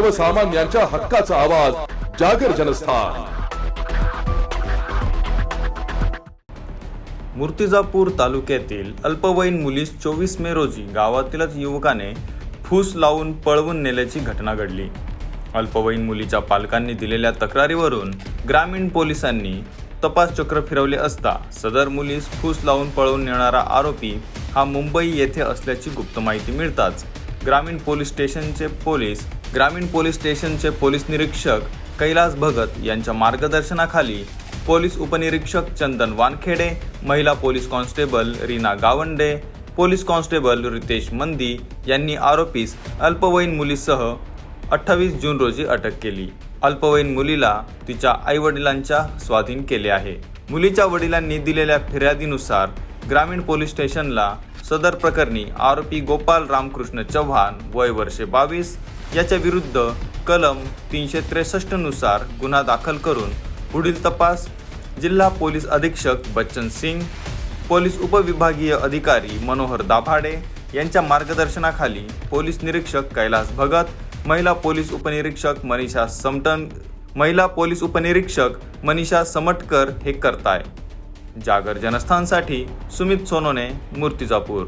सर्वसामान्यांच्या हक्काचा आवाज जागर जनस्थान. मूर्तिजापूर तालुक्यातील अल्पवयीन मुलीस चोवीस मे रोजी गावातीलच युवकाने फूस लावून पळवून नेल्याची घटना घडली. अल्पवयीन मुलीच्या पालकांनी दिलेल्या तक्रारीवरून ग्रामीण पोलिसांनी तपास चक्र फिरवले असता सदर मुलीस फूस लावून पळवून नेणारा आरोपी हा मुंबई येथे असल्याची गुप्त माहिती मिळताच ग्रामीण पोलीस स्टेशनचे पोलीस ग्रामीण पोलीस स्टेशनचे पोलीस निरीक्षक कैलास भगत यांच्या मार्गदर्शनाखाली पोलीस उपनिरीक्षक चंदन वानखेडे महिला police constable Reena Gawande police constable Ritesh Mandi यांनी आरोपीस अल्पवयीन मुलीसह अठ्ठावीस जून रोजी अटक केली. अल्पवयीन मुलीला तिच्या आईवडिलांच्या स्वाधीन केले आहे. मुलीच्या वडिलांनी दिलेल्या फिर्यादीनुसार ग्रामीण पोलीस स्टेशनला सदर प्रकरणी आरोपी गोपाल रामकृष्ण चव्हाण वय वर्षे बावीस याच्या विरुद्ध कलम तीनशे त्रेसष्टनुसार गुन्हा दाखल करून पुढील तपास जिल्हा पोलीस अधीक्षक बच्चन सिंग पोलीस उपविभागीय अधिकारी मनोहर दाभाडे यांच्या मार्गदर्शनाखाली पोलीस निरीक्षक कैलास भगत महिला पोलीस उपनिरीक्षक मनीषा समटन महिला पोलीस उपनिरीक्षक मनीषा समटकर हे करताय. जागर जनस्थानसाठी सुमित सोनोने मूर्तिजापूर.